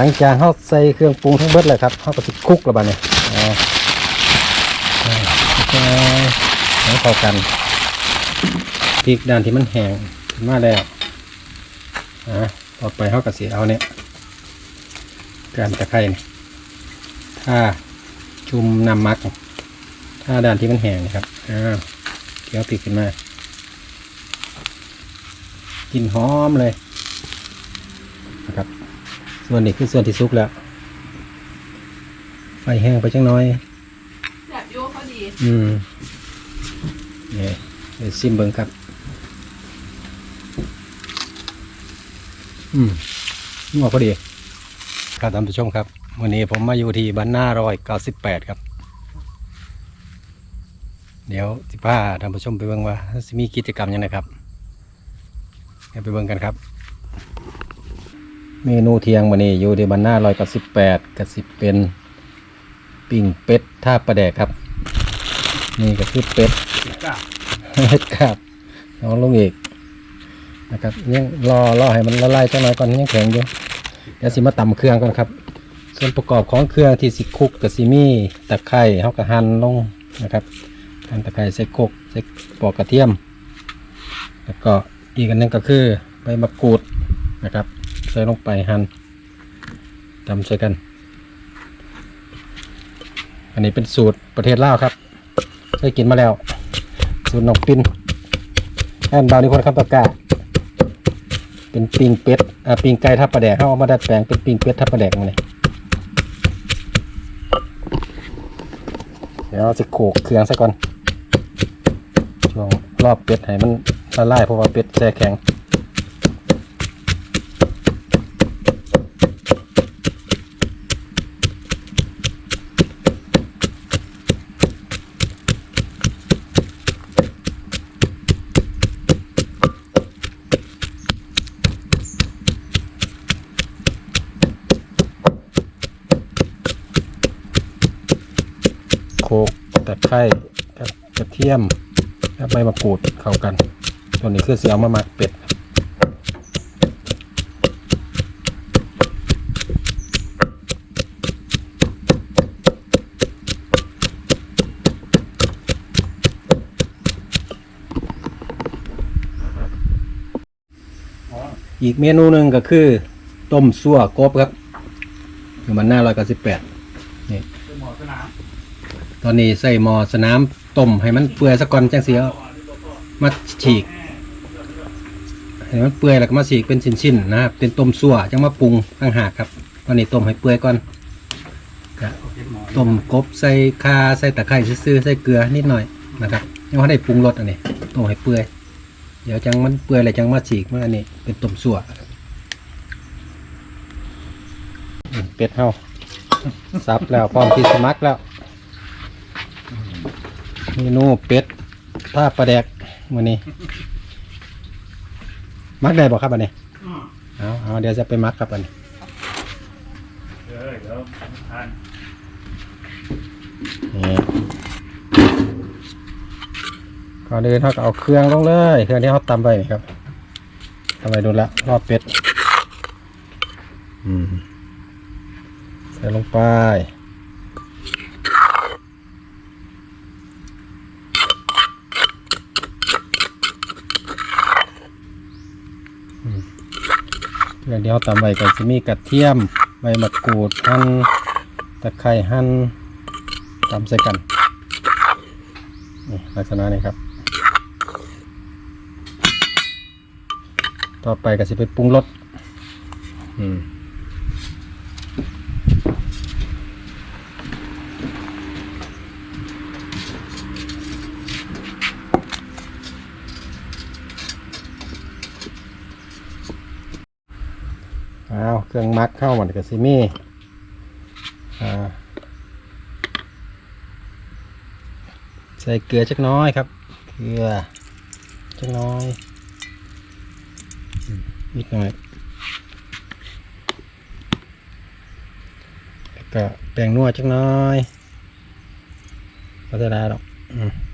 ลังจากเขาใส่เครื่องปรุงทั้งเบิดเลยครับเขาก็สิคลุกล้วบ้านี้อ่าอ่าให้เข้ากันพริกด้านที่มันแห้งมาแล้วอ่าต่อไปเขาก็สิเอาเนี่ยการตะไคร้นี่ถ้าจุ่มน้ำมัก ถ้าด้านที่มันแห้งนะครับอ้าวเคี่ยวพริกขึ้นมากลิ่นหอมเลยนะครับ ส่วนนี้คือส่วนที่สุกแล้ว ไฟแห้งไปจังน้อย แบบโยเขาดีอืมนี่เดี๋ยวซิมเบิงครับ อืมนัวพอดี ครับท่านผู้ชมครับ วันนี้ผมมาอยู่ที่บ้านหน้ารอยเก้าสิบแปดครับ เดี๋ยวสิพาท่านผู้ชมไปเบิ่งว่าสิมีกิจกรรมยังไงครับเดี๋ยวไปเบิ่งกันครับ เมนูเที่ยงวันนี้อยู่ที่บ้านหน้ารอยก้าสิบแปดกับสิบเป็นปิ้งเป็ดท่าประแดกครับ นี่ก็คือเป็ดครับน้องลุงเอกนะครับยังรอรอให้มันละลายจังหน่อยก่อนยังแข็งอยู่เดี๋ยวสิมาตำเครื่องก่อนครับ ส่วนประกอบของเครื่องที่สิคุกกับซิมี่ตะไคร้เฮากระหั่นลงนะครับหั่นตะไคร้ใส่โคกใส่ปอกกระเทียม แล้วก็อีกอันนึงก็คือใบมะกรูดนะครับ ใส่ลงไปหั่นตำใส่กัน อันนี้เป็นสูตรประเทศลาวครับเคยกินมาแล้ว สูตรนกปินแอนบาวนิพนธ์คำปากกาเป็นปิงเป็ดอ่าปิงไก่ทับประแดกเขาเอามาดัดแปลงเป็นปิงเป็ดทับประแดกมาเลยเดี๋ยวเราจะโขกเครื่องซะก่อนช่วงรอบเป็ดให้มันละลายเพราะว่าเป็ดแช่แข็ง โคกตะ ไคร้กับกระเทียมกับใบมะกรูดเข้ากัน ตัวนี้คือเสียวมามักเป็ดอีกเมนูหนึ่งก็คือ ต้มซั่วกบครับอยู่มันหน้าร้อยกับสิบแปด ตอนนี้ใส่หม้อสนามต้มให้มันเปื่อยสะก่อนจังเสียมาฉีกให้มันเปื่อยแล้วก็มาฉีกเป็นชิ้นๆนะครับเป็นต้มซั่วจังมาปรุงต่างหากครับ ตอนนี้ต้มให้เปื่อยก่อนต้มกบใส่ข่าใส่ตะไคร้ซื่อใส่เกลือนิดหน่อยนะครับยังไม่ได้ปรุงรสอันนี้ต้มให้เปื่อยเดี๋ยวจังมันเปื่อยแล้วจังมาฉีกมาอันนี้เป็นต้มซั่วเป็ดเฮาสับแล้วพร้อมที่สมักแล้ว เมนูเป็ดท่าปลาแดกวันนี้ มักได้บ่ครับอันนี้เอาเอาเดี๋ยวจะไปมักครับอันนี้เออเดี๋ยวทานนี่ก่อนอื่นเขาก็เอาเครื่องลงเลยเครื่องที่เขาตำไปนี่ครับตำไปดูละรอบเป็ด อืม ใส่ลงไป เรื่องที่เขาตำไว้ก็จะมีกระเทียมใบมะกรูดหั่นตะไคร้หั่นตามใส่กันนี่ลักษณะนี้ครับ ต่อไปก็จะไปปรุงรสอืม เครื่องมักเข้ามันก็สิมีใส่เกลือจักน้อยครับ เกลือจักน้อยนิดหน่อยแล้วก็แป้งนัวจักน้อยก็จะได้หรอกอืม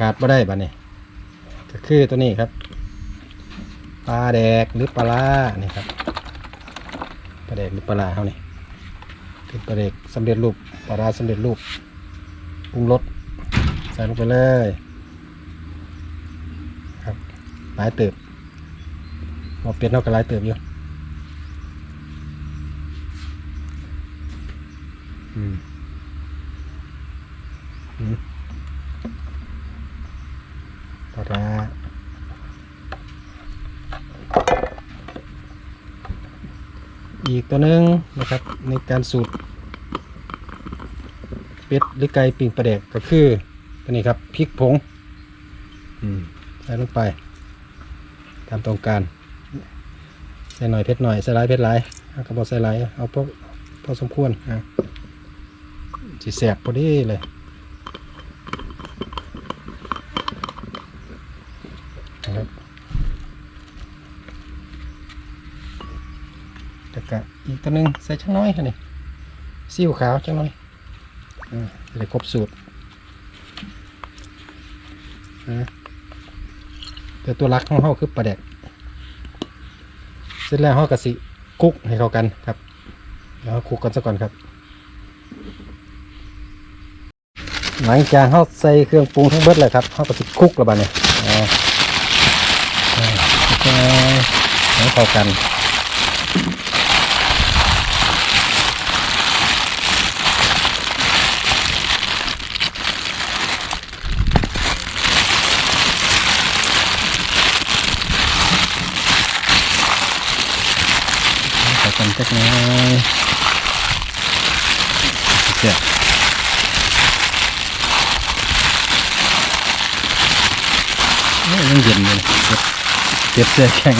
ขาดไม่ได้บ้านี่ก็คือตัวนี้ครับปลาแดกหรือปลาล่านี่ครับปลาแดกหรือปลาล่าเขานี่เป็นปลาแดกสำเร็จรูปปลาร้าสำเร็จรูปปรุงรสใส่ลงไปเลยครับหลายเติบมอเป็ดเท่ากับหลายเติบอยู่อืมอืมปลาร้า อีกตัวหนึ่งนะครับ ในการสูตรเป็ดหรือไก่ปิ่งปลาแดกก็คือตัวนี้ครับพริกผงอืมใส่ลงไปตามตรงการใส่หน่อยเผ็ดหน่อยใส่หลายเผ็ดหลายเอากระบอกใส่หลายเอาพอพอสมควรอะสีแสบพอดีเลยนะครับแล้วก็ อีกตัวหนึงใส่ชักน้อยค่ะนี่ซีอิ๊วขาวชักน้อยอ่าจะได้ครบสูตรอ่าแต่ตัวรักของเขาคือปลาแดกเสร็จแล้วเขากะสิคุกให้เข้ากันครับแล้วคุกกันซะก่อนครับ หลังจากเขาใส่เครื่องปรุงทั้งเบิดเลยครับเขาก็สิคุกแล้วบ้าเนี่ยอ่าอ่าคลุกให้เข้ากัน ใส่กันจักหน้อยเสียโอ้ยยังเย็นอยู่เลยเก็บเก็บเสื้อแข็ง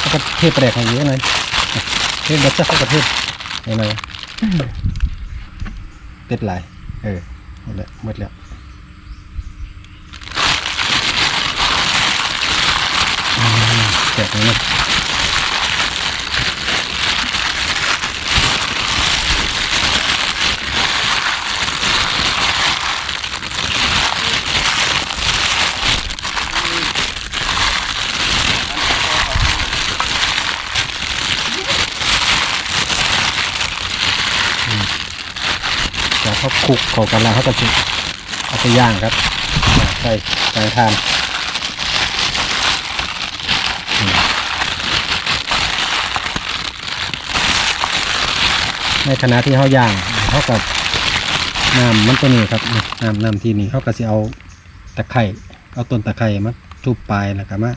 แล้วก็เทปลาแดกให้เยอะหน่อยเทปแบบจะเข้ากระเทศหน่อยๆเป็ดหลาย เออหมดแล้วหมดแล้วอื มแกะเลยนะเขาคลุกเขากันแล้วเขาก็จะเอาไปย่างครับใส่ใส่ทาน ในขณะที่เขาย่างเขากับน้ำมันตัวนี้ครับนี่น้ำน้ำที่นี่เขาก็จะเอาตะไคร่เอาต้นตะไคร่มาทุบปลายแล้วก็มา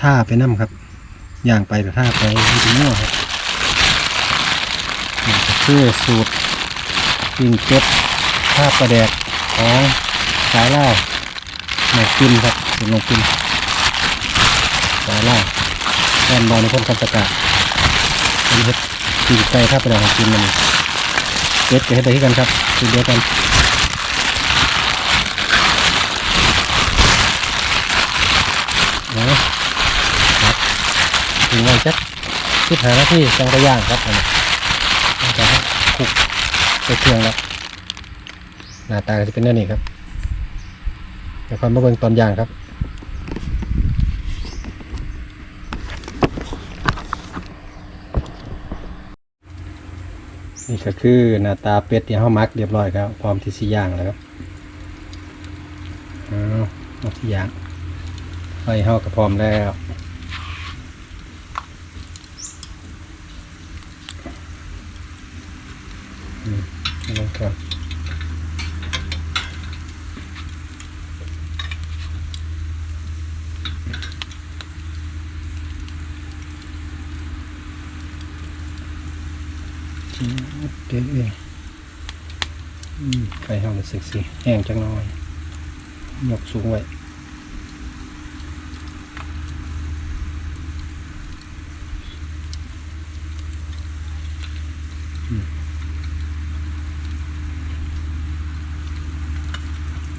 ท่าไปน้ำครับย่างไปแล้วท่าไปที่ถึงมั่วครับคือสูตรปิ้งเป็ดข้าปลาแดกของสายเล่าหมกกินครับเป็นหมกกินสายเล่าแฟนบอลในคนคำสกาเป็นเฮ็ด ปิ้งไก่ข้าวปลาแดกของกินมันเป็ดกับเฮ็ดไปที่กันครับสูตรเดียวกันนะครับถึงวันจักที่หาหน้าที่จังกระย่างครับอันนี้มันจะคุกไปเครื่องแล้วหน้าตาจะเป็นแนวนี้ครับเดี๋ยวความมาเบิ่งตอนย่างครับ นี่ก็คือหน้าตาเป็ดที่เฮามักเรียบร้อยครับ พร้อมที่สิย่างแล้วครับอ้าเอาสิย่างไฟเฮาก็พร้อมแล้วอืมเอาลงก่อนจีด เด้ออืมไฟเขาเลยสึกสิแห้งจังน้อยยกสูงไว้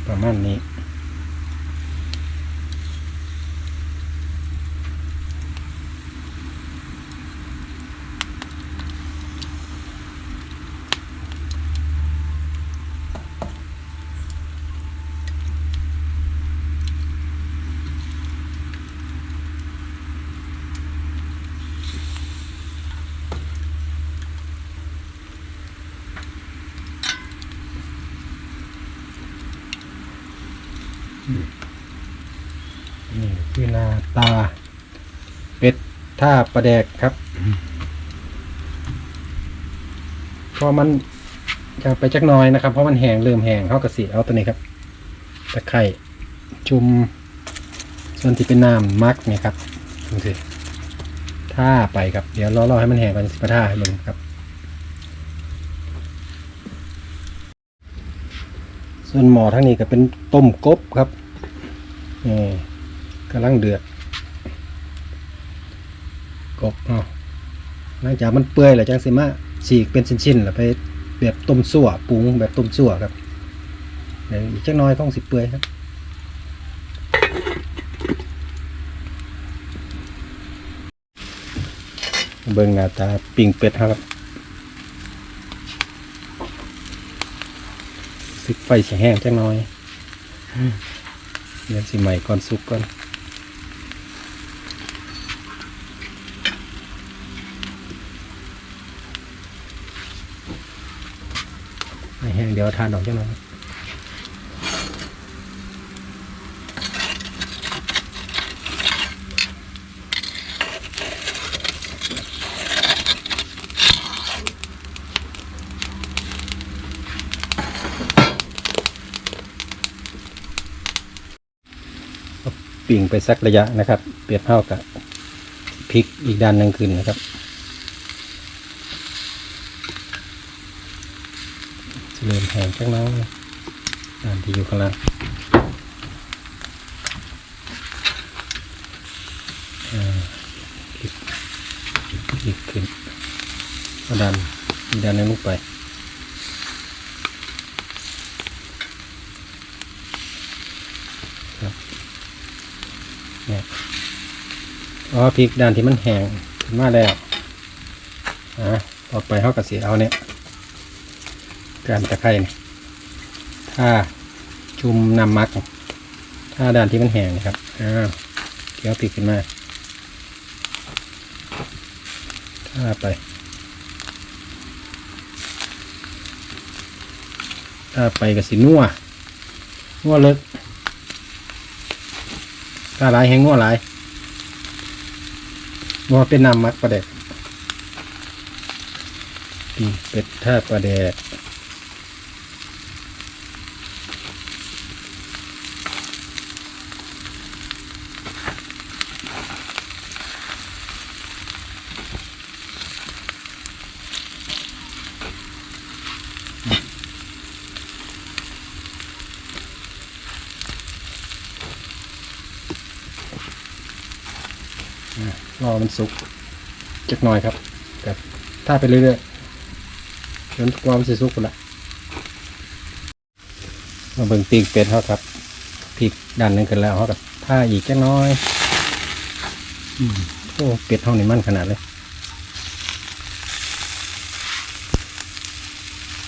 ประมาณนี้ นี่คือหน้าตา เป็ดท่าประแดกครับ พอมันจะไปจักหน้อยนะครับ เพราะมันแห้งเริ่มแห้งเขากระสีเอาตัวนี้ครับตะไคร่จุ่มส่วนที่เป็นน้ำมักเนี่ยครับดูสิท่าไปครับ เดี๋ยวรอรอให้มันแห้งก่อนสิมาท่าให้มันครับ ส่วนหมอทั้งนี้ก็เป็นต้มกบครับนี่กำลังเดือด กบเนาะหลังจากมันเปื่อยแล้วจังสิมาฉีกเป็นชิ้นๆแล้วไปแบบต้มสั่วปรุงแบบต้มสั่วครับเดี๋ยวอีกจักน้อยต้องสิเปื่อยครับเบิ่งหน้าตาปิ้งเป็ดครับ สิไฟสิแห้งจักหน้อยเดี๋ยวสิใหม่ก่อนสุกก่อนไม่แห้งเดี๋ยวทานดอกจังหน่อย ปิ่งไปสักระยะนะครับ เปรียบเท่ากับพริกอีกด้านหนึ่งขึ้นนะครับ เริ่มแห้งจังน้อยด้านที่อยู่ข้างล่างอ่าพลิกพลิกขึ้นก็ดันอีกด้านหนึงลงไปครับเนี่ย อ๋อพลิกด้านที่มันแห้งขึ้นมาแล้วอ่าต่อไปเขากับสีเอาเนี่ยการตะไคร่นี่ถ้าจุ่มน้ำมัก ถ้าด้านที่มันแห้งนะครับอ้าเดี๋ยวพลิกขึ้นมาถ้าไปถ้าไปกับสีนัวนัวเลิกถ้าหลายแห้งนัวหลาย ว่าเป็นน้ำมักประเด็กปีกเป็ดท่าประแดก ร อมันสุกจักหน่อยครับกับถ้าไปเรื่อยๆจนกว่ามันจะสุกคนละมาเบิ่งปีกเป็ดเขาครับพริกด้านหนึงกันแล้วเขากับถ้าอีกจักน้อยอโอ้เป็ดเขานี่มันขนาดเลย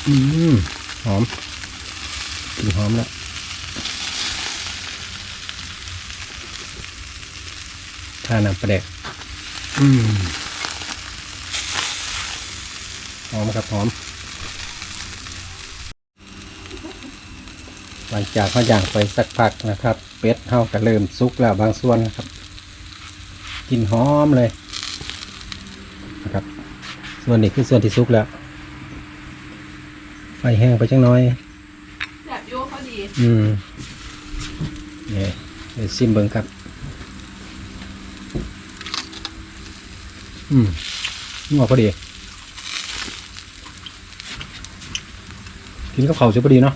อืมหอมกลิ่นหอมแล้วถ้าน้ำปลาแดก อืมหอมครับหอม หลังจากเขาย่างไปสักพักนะครับ เป็ดเขาก็เริ่มสุกแล้วบางส่วนนะครับกลิ่นหอมเลยนะครับ ส่วนนี้คือส่วนที่สุกแล้วไฟแห้งไปจังน้อยแสบโยเขาดี อืมเนี่ยเดี๋ยวซิมเบิงครับ อืมนัวพอดี กินกับข้าวเสียพอดีเนาะ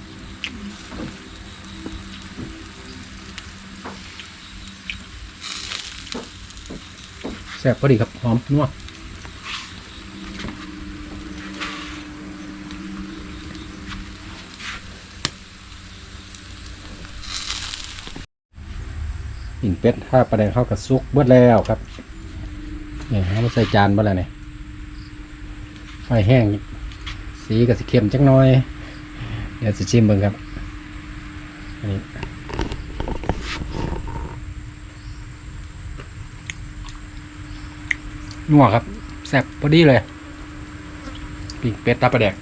แซ่บพอดีครับ หอมนัวหินเป็ดถ้าประเด็นเข้ากับซุกเบิดแล้วครับ นี่ยเอามาใส่จานเบิดแล้วเนี่ยไฟแห้ง สีกับสีเข้มจักน้อย เดี๋ยวจะชิมเบิ่งครับอันนี้นัวครับแซ่บพอดีเลยปีกเป็ดตาประแดก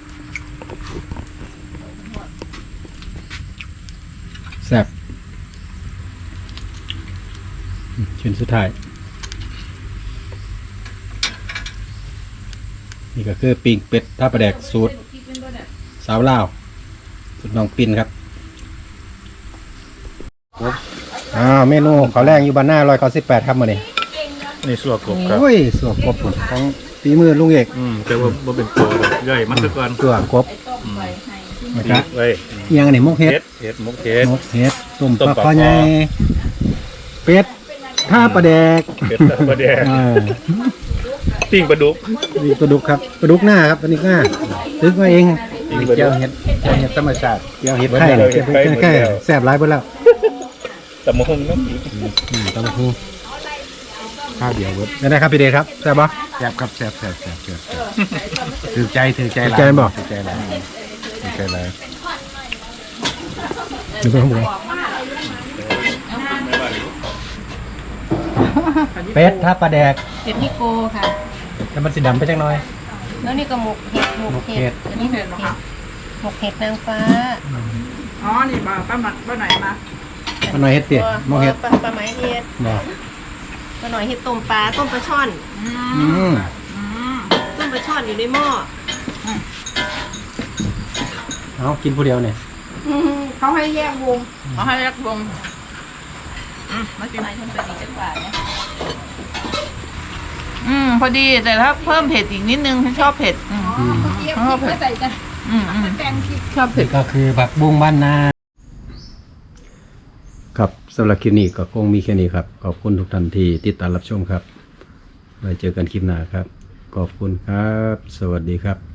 แซ่บชิ้นสุดท้าย นี่ก็คือปิ้งเป็ดท่าประแดกสูตร สาวลาวสูตรน้องปินครับอ้าวเมนูเขาวแรงอยู่บ้านหน้าร้อยเก้าสิบแปดครับมาเนี่ยนี่สัวกบครับโอ้ยสวกบผมของฝีมือลุงเอกอืมแต่ว่าบ่เป็นตัวใหญ่มันคือก่อนตัวกบต้มไว้ให้ที่นะครับเว้ยเอียงอันนี้มกเฮ็ดเฮ็ดเฮ็ดมุกเฮ็ดมกเฮ็ดต้มต้ปมลาปลาคอใหญ่คอเป็ดท่าประแดกเป็ดตาประแดกอ่า ปิ้งปลาดุก นี่ปลาดุกครับปลาดุกหน้าครับปลาดุกหน้าซื้อมาเองปิ้งปลาดุก เจียวเห็ดเจียวเห็ดธรรมชาติ เจียวเห็ดไข่เนี่ยเจียวเห็ดไข่แซ่บหลายเบิดแล้วตะมงน้ำอีกอืมตำบักหุ่งข้าวเดียวเวิร์ดได้ได้ครับพี่เดชครับแซ่บปะ แซ่บครับแซ่บแซ่บแซ่บแซ่บถือใจถือใจถือใจบ่ ถือใจหลายถือใจหลายดูไปข้างบนเป็ดท่าปลาแดกเห็ดนิโกค่ะ แล้วมันสีดำไปจังน้อย แล้วนี่ก็หมกเห็ดหมกเห็ดหมกเห็ดอันนี้เห็ดหมกเห็ดนางฟ้าอ๋อ นี่มาป้าหมัดป้าหน่อยมามันน้อยเฮ็ดเตี๋ยมองเฮ็ดปลาปลาไหมเห็ดบ่ปลาหน่อยเห็ดต้มปลาต้มปลาช่อนอืมต้มปลาช่อนอยู่ในหม้อเอากินผู้เดียวเนี่ยเขาให้แยกวงเอาให้รักวงอืมมากินอะไรฉันเป็นอีกจังหวะเนี่ย อืม พอดีแต่ถ้าเพิ่มเผ็ดอีกนิดนึงฉันชอบเผ็ดอืมอืมชอบเผ็ดใส่กันอืมอืมชอบเผ็นี่ดก็คือผักบุ้งบ้านนา ครับสำหรับคลิปนี้ก็คงมีแค่นี้ครับ ขอบคุณทุกท่านที่ติดตามรับชมครับ ไว้เจอกันคลิปหน้าครับ ขอบคุณครับ สวัสดีครับ